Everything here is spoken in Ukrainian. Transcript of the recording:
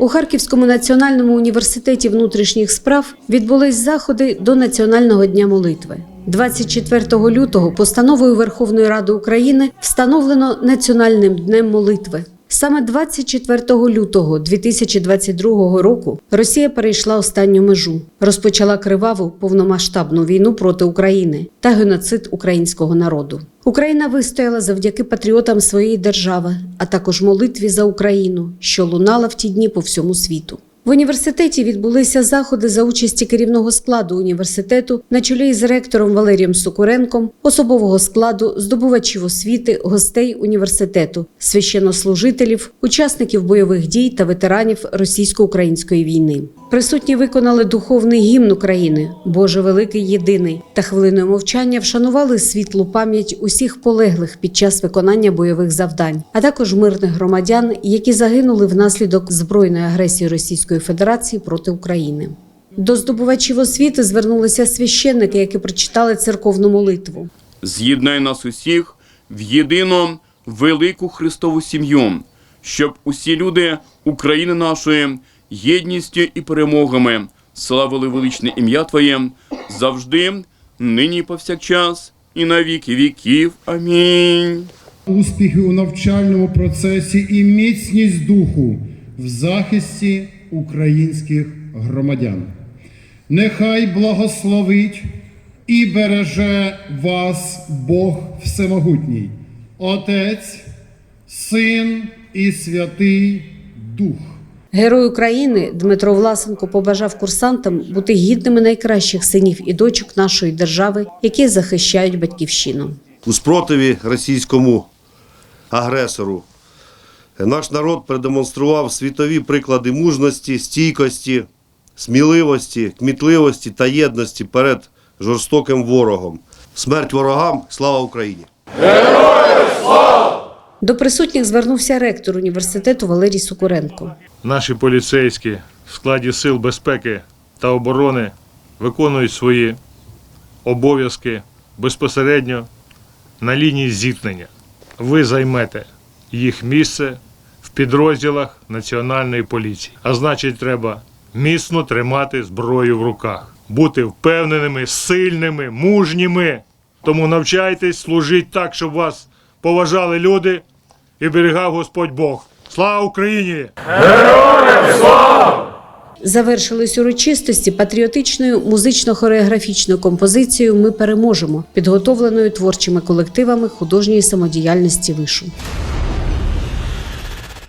У Харківському національному університеті внутрішніх справ відбулись заходи до Національного дня молитви. 24 лютого постановою Верховної Ради України встановлено Національним днем молитви. Саме 24 лютого 2022 року Росія перейшла останню межу, розпочала криваву повномасштабну війну проти України та геноцид українського народу. Україна вистояла завдяки патріотам своєї держави, а також молитві за Україну, що лунала в ті дні по всьому світу. В університеті відбулися заходи за участі керівного складу університету на чолі із ректором Валерієм Сокуренком, особового складу, здобувачів освіти, гостей університету, священнослужителів, учасників бойових дій та ветеранів російсько-української війни. Присутні виконали духовний гімн України Боже великий єдиний та хвилиною мовчання вшанували світлу пам'ять усіх полеглих під час виконання бойових завдань, а також мирних громадян, які загинули внаслідок збройної агресії Російської Федерації проти України. До здобувачів освіти звернулися священники, які прочитали церковну молитву. з'єднай нас усіх в єдину велику Христову сім'ю, щоб усі люди України нашої єдністю і перемогами славили величне ім'я Твоє завжди, нині повсякчас, і на віки віків. Амінь. успіхи у навчальному процесі і міцність духу в захисті українських громадян. Нехай благословить і береже вас Бог Всемогутній, Отець, Син і Святий Дух. Герой України Дмитро Власенко побажав курсантам бути гідними найкращих синів і дочок нашої держави, які захищають батьківщину. у спротиві російському агресору. Наш народ продемонстрував світові приклади мужності, стійкості, сміливості, кмітливості та єдності перед жорстоким ворогом. Смерть ворогам, слава Україні! До присутніх звернувся ректор університету Валерій Сокуренко. Наші поліцейські в складі сил безпеки та оборони виконують свої обов'язки безпосередньо на лінії зіткнення. Ви займете їх місце в підрозділах Національної поліції. А значить, треба міцно тримати зброю в руках, бути впевненими, сильними, мужніми. Тому навчайтесь, служіть так, щоб вас поважали люди і берегав Господь Бог. Слава Україні! Героям! Завершились урочистості патріотичною музично-хореографічною композицією Ми переможемо, підготовленою творчими колективами художньої самодіяльності вишу.